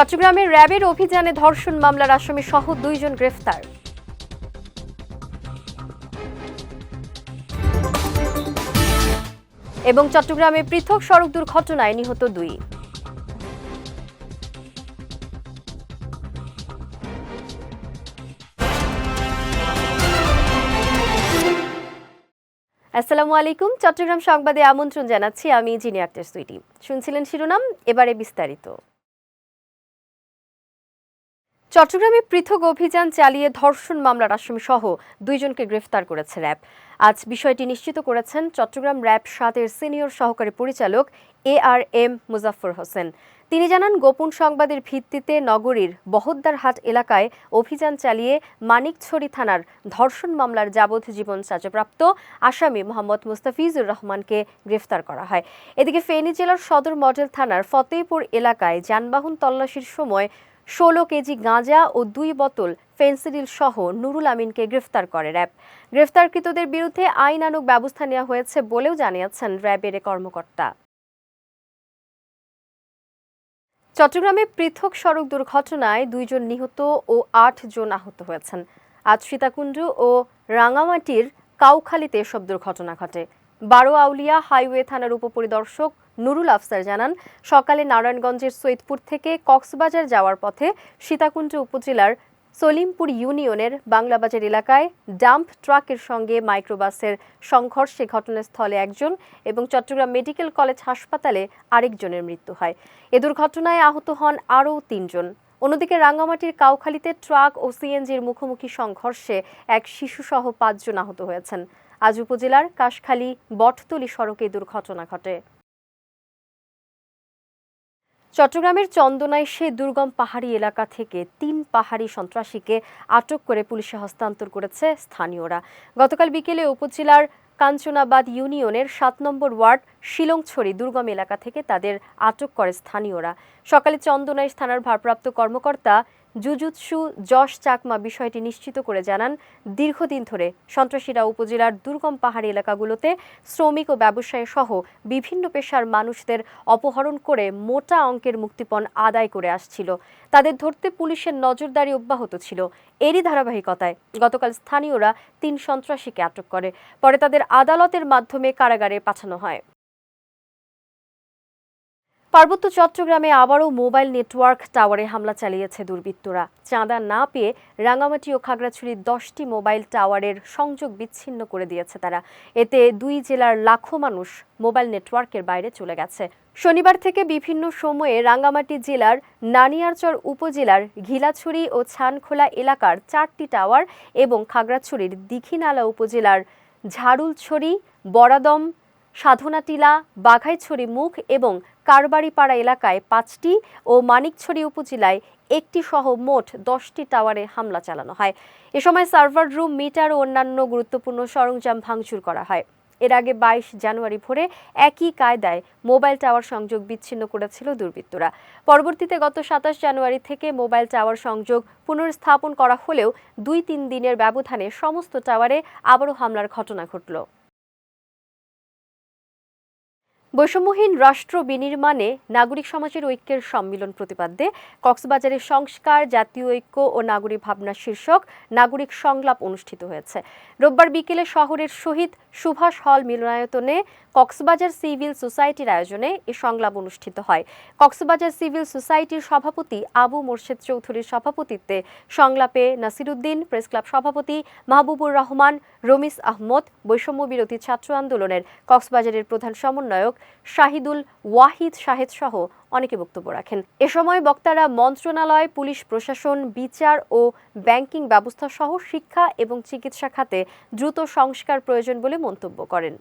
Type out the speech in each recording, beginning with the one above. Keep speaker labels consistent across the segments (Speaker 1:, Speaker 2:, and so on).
Speaker 1: চট্টগ্রামে র্যাবের অভিযানে ধর্ষণ মামলার আসামি সহ দুইজন গ্রেফতার। এবং চট্টগ্রামে পৃথক সড়ক দুর্ঘটনায় নিহত দুই। আসসালামু আলাইকুম। চট্টগ্রাম সংবাদে আমন্ত্রণ জানাচ্ছি আমি জিনি আক্তার সুইটি শুনছিলেন শিরোনাম, এবারে বিস্তারিত। চট্টগ্রামে পৃথক অভিযান চালিয়ে ধর্ষণ মামলার আসামি সহ দুইজনকে গ্রেফতার করেছে র্যাব। আজ বিষয়টি নিশ্চিত করেছেন চট্টগ্রাম র্যাব সাতের সিনিয়র সহকারী পরিচালক A R M Muzaffar Hossain. তিনি জানান, গোপন সংবাদের ভিত্তিতে নগরীর বহদ্দারহাট এলাকায় অভিযান চালিয়ে মানিকছড়ি থানার ধর্ষণ মামলার যাবজ্জীবন সাজাপ্রাপ্ত আসামি মোহাম্মদ মুস্তাফিজুর রহমানকে গ্রেফতার করা হয়। এদিকে ফেনী জেলার সদর মডেল থানার ফতেহপুর এলাকায় যানবাহন তল্লাশির সময় ষোলো কেজি গাঁজা ও দুই বোতল ফেন্সিডিল সহ নুরুল আমিনকে গ্রেফতার করে র্যাব। গ্রেফতারকৃতদের বিরুদ্ধে আইনানুগ ব্যবস্থা নেওয়া হয়েছে বলেও জানিয়েছেন র্যাবের কর্মকর্তা। চট্টগ্রামে পৃথক সড়ক দুর্ঘটনায় দুইজন নিহত ও আট জন আহত হয়েছেন। আজ সীতাকুণ্ড ও রাঙামাটির কাউখালীতে এসব দুর্ঘটনা ঘটে। বারো আউলিয়া হাইওয়ে থানার উপপরিদর্শক নুরুল আফসার জানান, সকালে নারায়ণগঞ্জের সৈয়দপুর থেকে কক্সবাজার যাওয়ার পথে সীতাকুণ্ড উপজেলার সলিমপুর ইউনিয়নের বাংলাবাজার এলাকায় ডাম্প ট্রাকের সঙ্গে মাইক্রোবাসের সংঘর্ষে ঘটনাস্থলে একজন এবং চট্টগ্রাম মেডিকেল কলেজ হাসপাতালে আরেকজনের মৃত্যু হয়। এ দুর্ঘটনায় আহত হন আরও তিনজন। অন্যদিকে রাঙ্গামাটির কাউখালীতে ট্রাক ও সিএনজির মুখোমুখি সংঘর্ষে এক শিশুসহ পাঁচজন আহত হয়েছেন। আজ উপজেলার কাশখালী বটতলি সড়কে দুর্ঘটনা ঘটে। চট্টগ্রামের চন্দনায় সে দুর্গম পাহাড়ি এলাকা থেকে তিন পাহাড়ি সন্ত্রাসীকে আটক করে পুলিশে হস্তান্তর করেছে স্থানীয়রা। গতকাল বিকেলে উপজেলার কাঞ্চনাবাদ ইউনিয়নের সাত নম্বর ওয়ার্ড শিলংছড়ি দুর্গম এলাকা থেকে তাদের আটক করে স্থানীয়রা। সকালে চন্দনাইশ থানার ভারপ্রাপ্ত কর্মকর্তা জুজুৎসু যশ চাকমা বিষয়টি নিশ্চিত করে জানান, দীর্ঘদিন ধরে সন্ত্রাসীরা উপজেলার দুর্গম পাহাড়ি এলাকাগুলোতে শ্রমিক ও ব্যবসায়ী সহ বিভিন্ন পেশার মানুষদের অপহরণ করে মোটা অঙ্কের মুক্তিপণ আদায় করে আসছিল। তাদের ধরতে পুলিশের নজরদারি অব্যাহত ছিল। এরই ধারাবাহিকতায় গতকাল স্থানীয়রা তিন সন্ত্রাসীকে আটক করে। পরে তাদের আদালতের মাধ্যমে কারাগারে পাঠানো হয়। পার্বত্য চট্টগ্রামে আবারও মোবাইল নেটওয়ার্ক টাওয়ারে হামলা চালিয়েছে দুর্বৃত্তরা। চাঁদা না পেয়ে রাঙামাটি ও খাগড়াছড়ির দশটি মোবাইল টাওয়ারের সংযোগ বিচ্ছিন্ন করে দিয়েছে তারা। এতে দুই জেলার লাখো মানুষ মোবাইল নেটওয়ার্কের বাইরে চলে গেছে। শনিবার থেকে বিভিন্ন সময়ে রাঙ্গামাটি জেলার নানিয়ারচর উপজেলার ঘিলাছড়ি ও ছানখোলা এলাকার চারটি টাওয়ার এবং খাগড়াছড়ির দীঘিনালা উপজেলার ঝাড়ুলছড়ি, বরাদম সাধনাটিলা বাঘাইছড়ি মুখ এবং কারবাড়িপাড়া এলাকায় পাঁচটি ও মানিকছড়ি উপজেলায় একটি সহ মোট দশটি টাওয়ারে হামলা চালানো হয়। এ সময় সার্ভার রুম, মিটার ও অন্যান্য গুরুত্বপূর্ণ সরঞ্জাম ভাঙচুর করা হয়। এর আগে বাইশ জানুয়ারি ভোরে একই কায়দায় মোবাইল টাওয়ার সংযোগ বিচ্ছিন্ন করেছিল দুর্বৃত্তরা। পরবর্তীতে গত সাতাশ জানুয়ারি থেকে মোবাইল টাওয়ার সংযোগ পুনর্স্থাপন করা হলেও দুই তিন দিনের ব্যবধানে সমস্ত টাওয়ারে আবারও হামলার ঘটনা ঘটল। বৈষম্যহীন রাষ্ট্র বিনির্মাণে নাগরিক সমাজের ঐক্যের সম্মিলন প্রতিপাদ্যে কক্সবাজারের সংস্কার, জাতীয় ঐক্য ও নাগরিক ভাবনা শীর্ষক নাগরিক সংলাপ অনুষ্ঠিত হয়েছে। রোববার বিকেলে শহরের শহীদ সুভাষ হল মিলনায়তনে কক্সবাজার সিভিল সোসাইটির আয়োজনে এ সংলাপ অনুষ্ঠিত হয়। কক্সবাজার সিভিল সোসাইটির সভাপতি আবু মোর্শেদ চৌধুরীর সভাপতিত্বে সংলাপে নাসিরুদ্দিন, প্রেস ক্লাব সভাপতি মাহবুবুর রহমান রমিস আহমদ বৈষম্য বিরোধী ছাত্র আন্দোলনের কক্সবাজারের প্রধান সমন্বয়ক শাহিদুল ওয়াহিদ শাহেদ সহ অনেকে বক্তব্য রাখেন। এ সময় বক্তারা মন্ত্রণালয়, পুলিশ প্রশাসন, বিচার ও ব্যাংকিং ব্যবস্থা সহ শিক্ষা এবং চিকিৎসা খাতে দ্রুত সংস্কার প্রয়োজন বলে মন্তব্য করেন।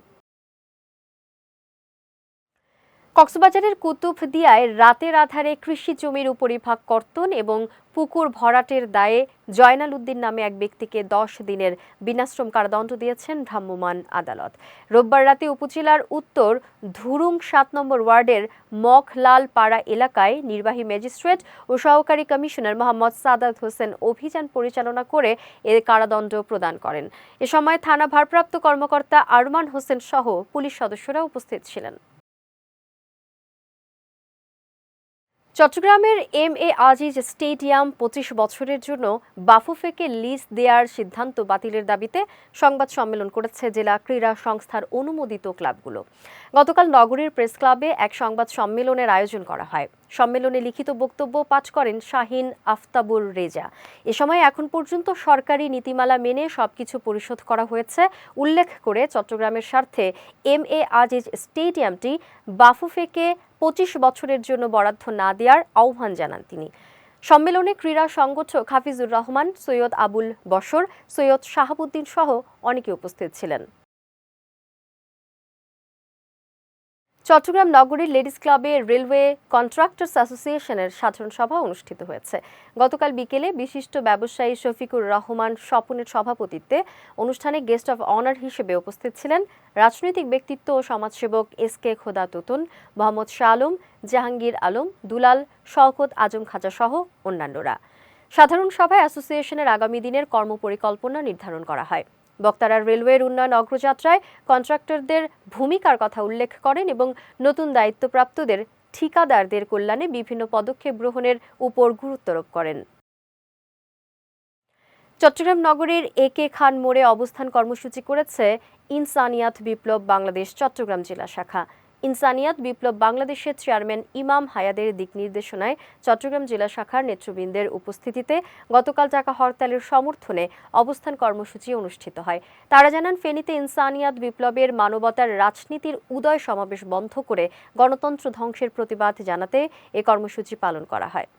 Speaker 1: কক্সবাজারের কুতুবদিয়ায় রাতের আধারে কৃষি জমির উপরিভাগ কর্তন এবং পুকুর ভরাটের দায়ে জয়নাল উদ্দিন নামে এক ব্যক্তিকে দশ দিনের বিনাশ্রম কারাদণ্ড দিয়েছেন ভ্রাম্যমাণ আদালত। রোববার রাতে উপজেলার উত্তর ধুরুং সাত নম্বর ওয়ার্ডের মখলাল পাড়া এলাকায় নির্বাহী ম্যাজিস্ট্রেট ও সহকারী কমিশনার মোহাম্মদ সাদাত হোসেন অভিযান পরিচালনা করে এর কারাদণ্ড প্রদান করেন। এ সময় থানা ভারপ্রাপ্ত কর্মকর্তা আরমান হোসেন সহ পুলিশ সদস্যরা উপস্থিত ছিলেন। চট্টগ্রামের এম এ আজিজ স্টেডিয়াম পঁচিশ বছরের জন্য বাফুফেকে লিজ দেওয়ার সিদ্ধান্ত বাতিলের দাবিতে সংবাদ সম্মেলন করেছে জেলা ক্রীড়া সংস্থার অনুমোদিত ক্লাবগুলো। গতকাল নগরীর প্রেস ক্লাবে এক সংবাদ সম্মেলনের আয়োজন করা হয়। সম্মেলনে লিখিত বক্তব্য পাঠ করেন শাহিন আফতাবুর রেজা। এ সময় এখন পর্যন্ত সরকারি নীতিমালা মেনে সবকিছু পরিশোধ করা হয়েছে, উল্লেখ করে চট্টগ্রামের স্বার্থে এম এ আজিজ স্টেডিয়ামটি বাফুফেকে পঁচিশ বছরের জন্য বরাদ্দ না দেওয়ার আহ্বান জানান তিনি। সম্মেলনে ক্রীড়া সংগঠক হাফিজুর রহমান, সৈয়দ আবুল বশর, সৈয়দ শাহাবুদ্দিন সহ অনেকে উপস্থিত ছিলেন। চট্টগ্রাম নগরীর লেডিস ক্লাবে রেলওয়ে কন্ট্রাক্টর্স অ্যাসোসিয়েশনের সাধারণ সভা অনুষ্ঠিত হয়েছে। গতকাল বিকেলে বিশিষ্ট ব্যবসায়ী শফিকুর রহমান স্বপনের সভাপতিত্বে অনুষ্ঠানে গেস্ট অফ অনার হিসেবে উপস্থিত ছিলেন রাজনৈতিক ব্যক্তিত্ব ও সমাজসেবক এস কে খোদা তুতুন, মোহাম্মদ শাহ আলম জাহাঙ্গীর আলম, দুলাল, শওকত আজম খাজা সহ অন্যান্যরা। সাধারণ সভায় অ্যাসোসিয়েশনের আগামী দিনের কর্মপরিকল্পনা নির্ধারণ করা হয়। বক্তারা রেলওয়ের উন্নয়ন অগ্রযাত্রায় কন্ট্রাক্টরদের ভূমিকার কথা উল্লেখ করেন এবং নতুন দায়িত্বপ্রাপ্তদের ঠিকাদারদের কল্যাণে বিভিন্ন পদক্ষেপ গ্রহণের উপর গুরুত্বারোপ করেন। চট্টগ্রাম নগরীর এ কে খান মোড়ে অবস্থান কর্মসূচি করেছে ইনসানিয়াত বিপ্লব বাংলাদেশ চট্টগ্রাম জেলা শাখা। ইনসানিয়াত বিপ্লব বাংলাদেশের চেয়ারম্যান ইমাম হায়াদের দিক নির্দেশনায় চট্টগ্রাম জেলা শাখার নেতৃবৃন্দের উপস্থিতিতে গতকাল টাকা হরতালের সমর্থনে অবস্থান কর্মসূচি অনুষ্ঠিত হয়। তারা জানান, ফেনীতে ইনসানিয়াত বিপ্লবের মানবতার রাজনীতির উদয় সমাবেশ বন্ধ করে গণতন্ত্র ধ্বংসের প্রতিবাদ জানাতে এ কর্মসূচি পালন করা হয়।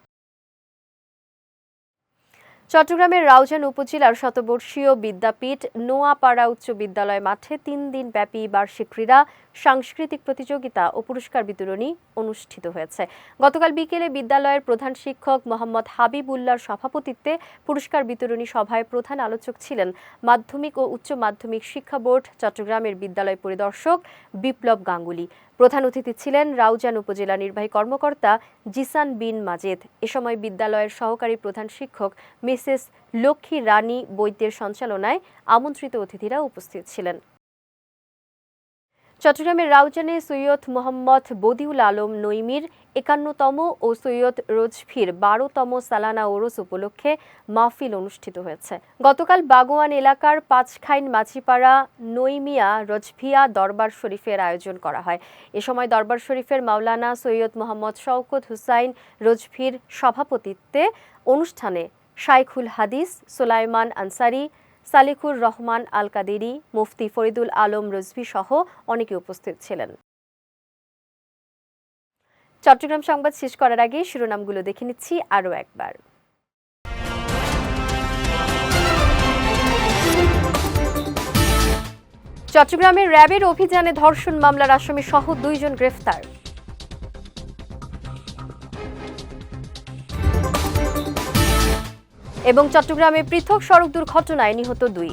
Speaker 1: চট্টগ্রামের রাউজান উপজেলার শতবর্ষীয় বিদ্যাপীঠ নোয়াপাড়া উচ্চ বিদ্যালয় মাঠে তিন দিন ব্যাপী বার্ষিক ক্রীড়া সাংস্কৃতিক প্রতিযোগিতা ও পুরস্কার বিতরণী অনুষ্ঠিত হয়েছে। গতকাল বিকেলে বিদ্যালয়ের প্রধান শিক্ষক মোহাম্মদ হাবিবুল্লাহর সভাপতিত্বে পুরস্কার বিতরণী সভায় প্রধান আলোচক ছিলেন মাধ্যমিক ও উচ্চ মাধ্যমিক শিক্ষা বোর্ড, চট্টগ্রামের বিদ্যালয় পরিদর্শক বিপ্লব গাঙ্গুলি। প্রধান অতিথি ছিলেন রাউজান উপজেলা নির্বাহী কর্মকর্তা জিসান বিন মাজেদ। এ সময় বিদ্যালয়ের সহকারী প্রধান শিক্ষক মিসেস লক্ষ্মী রানী বৈদ্যের সঞ্চালনায় আমন্ত্রিত অতিথিরা উপস্থিত ছিলেন। চট্টগ্রামের রাউজানে সৈয়দ মোহাম্মদ বদিউল আলম নইমির একান্নতম ও সৈয়দ রোজফির বারোতম সালানা ওরস উপলক্ষে মাহফিল অনুষ্ঠিত হয়েছে। গতকাল বাগোয়ান এলাকার পাঁচখাইন মাঝিপাড়া নইমিয়া রজভিয়া দরবার শরীফের আয়োজন করা হয়। এ সময় দরবার শরীফের মাওলানা সৈয়দ মোহাম্মদ শওকত হুসাইন রজভির সভাপতিত্বে অনুষ্ঠানে শাইখুল হাদিস, সোলাইমান আনসারি সালিকুর রহমান আল কাদেরি মুফতি ফরিদুল আলম রজভি সহ অনেকে উপস্থিত ছিলেন। চট্টগ্রাম সংবাদ শেষ করার আগে শিরোনামগুলো দেখে নিচ্ছি আরও একবার। চট্টগ্রামের র্যাবের অভিযানে ধর্ষণ মামলার আসামি সহ দুইজন গ্রেফতার। এবং চট্টগ্রামে পৃথক সড়ক দুর্ঘটনায় নিহত দুই।